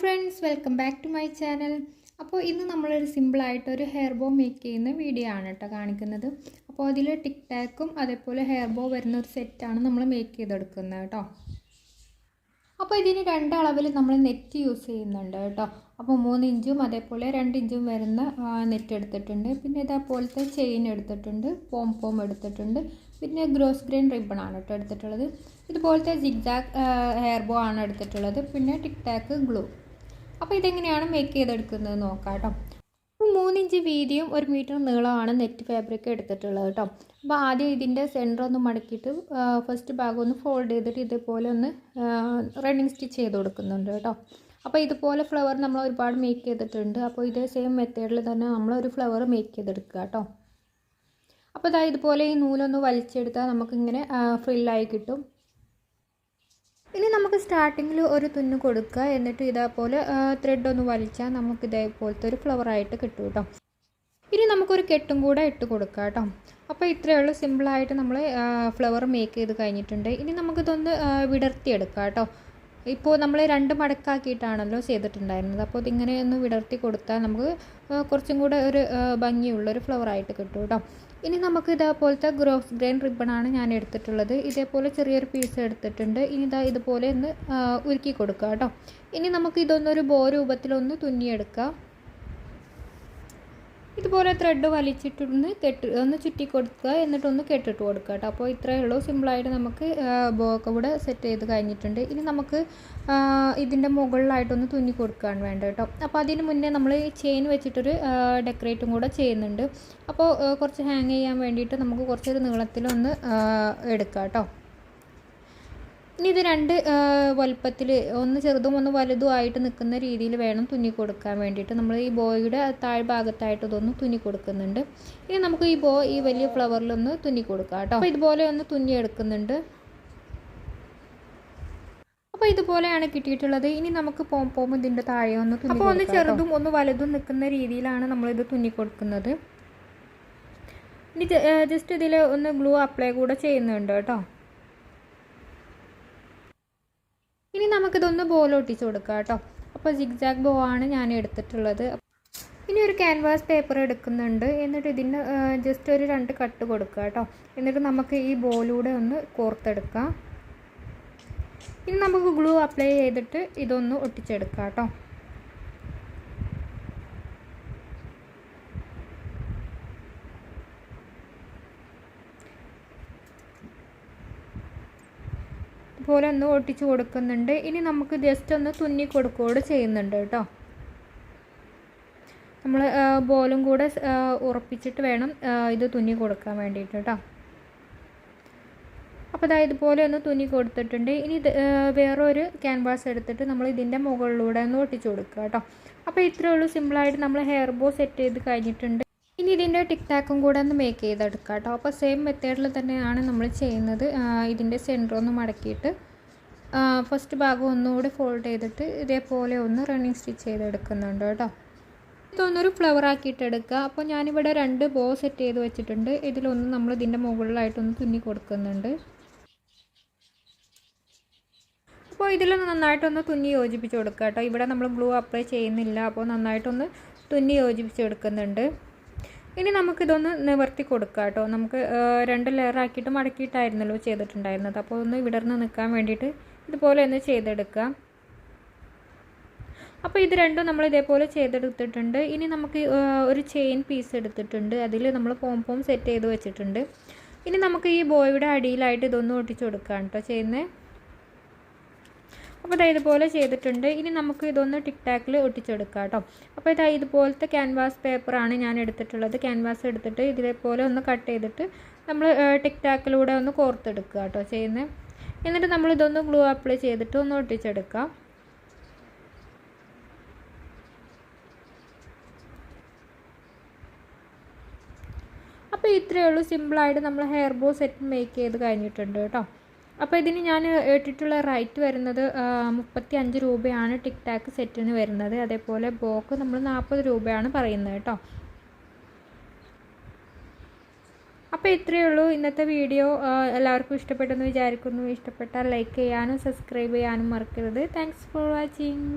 Friends welcome back to my channel അപ്പോൾ ഇന്ന് നമ്മളൊരു സിമ്പിളായിട്ട് ഒരു ഹെയർ ബോ മേക്ക് ചെയ്യുന്ന വീഡിയോ ആണ് കേട്ടോ കാണിക്കുന്നത്. അപ്പോൾ അതിൽ ടിക് ടാക്കും അതേപോലെ ഹെയർ ബോ വരുന്ന ഒരു സെറ്റാണ് നമ്മൾ മേക്ക് ചെയ്തെടുക്കുന്നത് കേട്ടോ അപ്പോൾ ഇതിന് രണ്ട് അളവിൽ നമ്മൾ നെറ്റ് യൂസ് ചെയ്യുന്നുണ്ട് കേട്ടോ അപ്പോൾ മൂന്ന് ഇഞ്ചും അതേപോലെ രണ്ട് ഇഞ്ചും വരുന്ന നെറ്റ് എടുത്തിട്ടുണ്ട്. പിന്നെ ഇതേപോലത്തെ ചെയിൻ എടുത്തിട്ടുണ്ട് പോം പോം എടുത്തിട്ടുണ്ട്. പിന്നെ ഗ്രോസ് ഗ്രെയിൻ റിബൺ ആണ് കേട്ടോ എടുത്തിട്ടുള്ളത്. ഇതുപോലത്തെ ജിഗ്ജാഗ് ഹെയർ ബോ ആണ് എടുത്തിട്ടുള്ളത്. പിന്നെ ടിക് ടാക്ക് ഗ്ലൂ അപ്പോൾ ഇതെങ്ങനെയാണ് മേക്ക് ചെയ്തെടുക്കുന്നത് നോക്കാം കേട്ടോ. മൂന്നിഞ്ച് വീതിയും ഒരു മീറ്റർ നീളമാണ് നെറ്റ് ഫാബ്രിക് എടുത്തിട്ടുള്ളത് കേട്ടോ. അപ്പോൾ ആദ്യം ഇതിന്റെ സെന്റർ ഒന്ന് മടക്കിയിട്ട് ഫസ്റ്റ് ഭാഗം ഒന്ന് ഫോൾഡ് ചെയ്തിട്ട് ഇതേപോലെ ഒന്ന് റണ്ണിങ് സ്റ്റിച്ച് ചെയ്ത് കൊടുക്കുന്നുണ്ട് കേട്ടോ. അപ്പോൾ ഇതുപോലെ ഫ്ലവർ നമ്മൾ ഒരുപാട് മേക്ക് ചെയ്തിട്ടുണ്ട്. അപ്പോൾ ഇതേ സെയിം മെത്തേഡിൽ തന്നെ നമ്മൾ ഒരു ഫ്ലവർ മേക്ക് ചെയ്തെടുക്കുക കേട്ടോ. അപ്പോൾ ഇതാ ഇതുപോലെ ഈ നൂലൊന്ന് വലിച്ചെടുത്താൽ നമുക്കിങ്ങനെ ഫ്രില്ലായി കിട്ടും. ഇനി നമുക്ക് സ്റ്റാർട്ടിങ്ങിൽ ഒരു തുന്ന് കൊടുക്കുക. എന്നിട്ട് ഇതേപോലെ ത്രെഡ് ഒന്ന് വലിച്ചാൽ നമുക്ക് ഇതേപോലത്തെ ഒരു ഫ്ലവറായിട്ട് കിട്ടും കേട്ടോ ഇനി നമുക്കൊരു കെട്ടും കൂടെ ഇട്ട് കൊടുക്കാം കേട്ടോ അപ്പോൾ ഇത്രയേ ഉള്ളൂ. സിമ്പിളായിട്ട് നമ്മൾ ഫ്ലവർ മേക്ക് ചെയ്ത് കഴിഞ്ഞിട്ടുണ്ട്. ഇനി നമുക്കിതൊന്ന് വിടർത്തിയെടുക്കാം കേട്ടോ ഇപ്പോൾ നമ്മൾ രണ്ട് മടക്കാക്കിയിട്ടാണല്ലോ ചെയ്തിട്ടുണ്ടായിരുന്നത്. അപ്പോൾ ഇതിങ്ങനെ ഒന്ന് വിടർത്തി കൊടുത്താൽ നമുക്ക് കുറച്ചും കൂടെ ഒരു ഭംഗിയുള്ളൊരു ഫ്ലവർ ആയിട്ട് കിട്ടും കേട്ടോ ഇനി നമുക്ക് ഇതേപോലത്തെ ഗ്രോസ് ഗ്രെയിൻ റിബണാണ് ഞാൻ എടുത്തിട്ടുള്ളത്. ഇതേപോലെ ചെറിയൊരു പീസ് എടുത്തിട്ടുണ്ട്. ഇനി ഇതാ ഇതുപോലെ ഒന്ന് ഉരുക്കി കൊടുക്കുക കേട്ടോ ഇനി നമുക്ക് ഇതൊന്നൊരു ബോ രൂപത്തിലൊന്ന് തുന്നിയെടുക്കാം. ഇതുപോലെ ത്രെഡ് വലിച്ചിട്ടൊന്ന് കെട്ട് ഒന്ന് ചുറ്റി കൊടുക്കുക എന്നിട്ടൊന്ന് കെട്ടിട്ട് കൊടുക്കുക കേട്ടോ. അപ്പോൾ ഇത്രയേ ഉള്ളൂ. സിമ്പിളായിട്ട് നമുക്ക് ബോ ഒക്കെ ഇവിടെ സെറ്റ് ചെയ്ത് കഴിഞ്ഞിട്ടുണ്ട്. ഇനി നമുക്ക് ഇതിന്റെ മുകളിലായിട്ടൊന്ന് തുന്നി കൊടുക്കുകയാണ് വേണ്ട കേട്ടോ. അപ്പോൾ അതിന് മുന്നേ നമ്മൾ ചെയിൻ വെച്ചിട്ടൊരു ഡെക്കറേറ്റും കൂടെ ചെയ്യുന്നുണ്ട്. അപ്പോൾ കുറച്ച് ഹാങ് ചെയ്യാൻ വേണ്ടിയിട്ട് നമുക്ക് കുറച്ചൊരു നീളത്തിലൊന്ന് എടുക്കാം കേട്ടോ. ഇനി ഇത് രണ്ട് വലുപ്പത്തിൽ ഒന്ന് ചെറുതും ഒന്ന് വലുതും ആയിട്ട് നിൽക്കുന്ന രീതിയിൽ വേണം തുന്നി കൊടുക്കാൻ വേണ്ടിയിട്ട്. നമ്മൾ ഈ ബോയുടെ താഴ്ഭാഗത്തായിട്ട് ഇതൊന്ന് തുന്നി കൊടുക്കുന്നുണ്ട്. ഇനി നമുക്ക് ഈ ബോ ഈ വലിയ ഫ്ലവറിലൊന്ന് തുന്നി കൊടുക്കാം കേട്ടോ. അപ്പോൾ ഇതുപോലെ ഒന്ന് തുന്നി എടുക്കുന്നുണ്ട്. അപ്പോൾ ഇതുപോലെയാണ് കിട്ടിയിട്ടുള്ളത്. ഇനി നമുക്ക് പോം പോം ഇതിന്റെ താഴെ ഒന്ന് തുന്നി അപ്പോൾ ഒന്ന് ചെറുതും ഒന്ന് വലുതും നിൽക്കുന്ന രീതിയിലാണ് നമ്മളിത് തുന്നി കൊടുക്കുന്നത്. ഇനി ജസ്റ്റ് ഇതിൽ ഒന്ന് ഗ്ലൂ അപ്ലൈ കൂടെ ചെയ്യുന്നുണ്ട് കേട്ടോ ഇനി നമുക്കിതൊന്ന് ബോൾ ഒട്ടിച്ച് കൊടുക്കാം കേട്ടോ. അപ്പോൾ ജിഗ്ജാഗ് ബോ ആണ് ഞാൻ എടുത്തിട്ടുള്ളത്. ഇനി ഒരു ക്യാൻവാസ് പേപ്പർ എടുക്കുന്നുണ്ട്. എന്നിട്ട് ഇതിന് ജസ്റ്റ് ഒരു രണ്ട് കട്ട് കൊടുക്കുക കേട്ടോ. എന്നിട്ട് നമുക്ക് ഈ ബോലൂടെ ഒന്ന് കോർത്തെടുക്കാം. ഇനി നമുക്ക് ഗ്ലൂ അപ്ലൈ ചെയ്തിട്ട് ഇതൊന്ന് ഒട്ടിച്ചെടുക്കാം കേട്ടോ. ഇതുപോലെ ഒന്ന് ഒട്ടിച്ച് കൊടുക്കുന്നുണ്ട്. ഇനി നമുക്ക് ജസ്റ്റ് ഒന്ന് തുന്നി കൊടുക്കുകയോട് ചെയ്യുന്നുണ്ട് കേട്ടോ. നമ്മൾ ബോലും കൂടെ ഉറപ്പിച്ചിട്ട് വേണം ഇത് തുന്നി കൊടുക്കാൻ വേണ്ടിയിട്ട് കേട്ടോ. അപ്പോൾ അതായത് ഇതുപോലെ ഒന്ന് തുന്നി കൊടുത്തിട്ടുണ്ട്. ഇനി ഇത് വേറൊരു ക്യാൻവാസ് എടുത്തിട്ട് നമ്മൾ ഇതിന്റെ മുകളിലൂടെ ഒന്ന് ഒട്ടിച്ചു കൊടുക്കുക കേട്ടോ. അപ്പോൾ ഇത്രയേ ഉള്ളൂ. സിമ്പിളായിട്ട് നമ്മൾ ഹെയർ ബോ സെറ്റ് ചെയ്ത് കഴിഞ്ഞിട്ടുണ്ട്. ഇനി ഇതിന്റെ ടിക്ടാക്കും കൂടെ ഒന്ന് മേക്ക് ചെയ്തെടുക്കാം കേട്ടോ. അപ്പോൾ സെയിം മെത്തേഡിൽ തന്നെയാണ് നമ്മൾ ചെയ്യുന്നത്. ഇതിന്റെ സെന്റർ ഒന്ന് മടക്കിയിട്ട് ഫസ്റ്റ് ഭാഗം ഒന്നുകൂടി ഫോൾഡ് ചെയ്തിട്ട് ഇതേപോലെ ഒന്ന് റണ്ണിങ് സ്റ്റിച്ച് ചെയ്തെടുക്കുന്നുണ്ട് കേട്ടോ. ഇതൊന്നൊരു ഫ്ലവർ ആക്കിയിട്ട് എടുക്കുക. അപ്പോൾ ഞാനിവിടെ രണ്ട് ബോ സെറ്റ് ചെയ്ത് വെച്ചിട്ടുണ്ട്. ഇതിലൊന്ന് നമ്മൾ ഇതിന്റെ മുകളിലായിട്ടൊന്ന് തുന്നി കൊടുക്കുന്നുണ്ട്. അപ്പോൾ ഇതിൽ നന്നായിട്ടൊന്ന് തുന്നി യോജിപ്പിച്ച് കൊടുക്കുക കേട്ടോ. ഇവിടെ നമ്മൾ ഗ്ലൂ അപ്ലൈ ചെയ്യുന്നില്ല. അപ്പോൾ നന്നായിട്ടൊന്ന് തുന്നി യോജിപ്പിച്ച് എടുക്കുന്നുണ്ട് ഇനി നമുക്കിതൊന്ന് നിവർത്തി കൊടുക്കാം കേട്ടോ നമുക്ക് രണ്ട് ലെയറാക്കിയിട്ട് മടക്കിയിട്ടായിരുന്നല്ലോ ചെയ്തിട്ടുണ്ടായിരുന്നത്. അപ്പോൾ ഒന്ന് വിടർന്ന് നിൽക്കാൻ വേണ്ടിയിട്ട് ഇതുപോലെ ഒന്ന് ചെയ്തെടുക്കാം. അപ്പോൾ ഇത് രണ്ടും നമ്മൾ ഇതേപോലെ ചെയ്തെടുത്തിട്ടുണ്ട്. ഇനി നമുക്ക് ഒരു ചെയിൻ പീസ് എടുത്തിട്ടുണ്ട്. അതിൽ നമ്മൾ പോം പോം സെറ്റ് ചെയ്ത് വെച്ചിട്ടുണ്ട്. ഇനി നമുക്ക് ഈ ബോയുടെ അടിയിലായിട്ട് ഇതൊന്ന് ഒട്ടിച്ചു കൊടുക്കാം കേട്ടോ ചെയ്യുന്നത് അപ്പോൾ ഇതാ ഇതുപോലെ ചെയ്തിട്ടുണ്ട്. ഇനി നമുക്ക് ഇതൊന്ന് ടിക് ടാക്കിൽ ഒട്ടിച്ചെടുക്കാം കേട്ടോ. അപ്പോൾ ഇതാ ഇതുപോലത്തെ ക്യാൻവാസ് പേപ്പറാണ് ഞാൻ എടുത്തിട്ടുള്ളത്. ക്യാൻവാസ് എടുത്തിട്ട് ഇതേപോലെ ഒന്ന് കട്ട് ചെയ്തിട്ട് നമ്മൾ ടിക് ടാക്കിലൂടെ ഒന്ന് കോർത്തെടുക്കുക കേട്ടോ ചെയ്യുന്നത്. എന്നിട്ട് നമ്മൾ ഇതൊന്ന് ഗ്ലൂ അപ്ലൈ ചെയ്തിട്ട് ഒന്ന് ഒട്ടിച്ചെടുക്കാം. അപ്പോൾ ഇത്രയേ ഉള്ളൂ. സിമ്പിളായിട്ട് നമ്മൾ ഹെയർ ബോ സെറ്റ് മേക്ക് ചെയ്ത് കഴിഞ്ഞിട്ടുണ്ട് കേട്ടോ. അപ്പോൾ ഇതിന് ഞാൻ ഇട്ടിട്ടുള്ള റേറ്റ് വരുന്നത് മുപ്പത്തി അഞ്ച് രൂപയാണ് ടിക് ടാക്ക് സെറ്റിന് വരുന്നത്. അതേപോലെ ബോക്ക് നമ്മൾ നാൽപ്പത് രൂപയാണ് പറയുന്നത് കേട്ടോ. അപ്പോൾ ഇത്രയേ ഉള്ളൂ. ഇന്നത്തെ വീഡിയോ എല്ലാവർക്കും ഇഷ്ടപ്പെട്ടെന്ന് വിചാരിക്കുന്നു. ഇഷ്ടപ്പെട്ടാൽ ലൈക്ക് ചെയ്യാനും സബ്സ്ക്രൈബ് ചെയ്യാനും മറക്കരുത്. Thanks for watching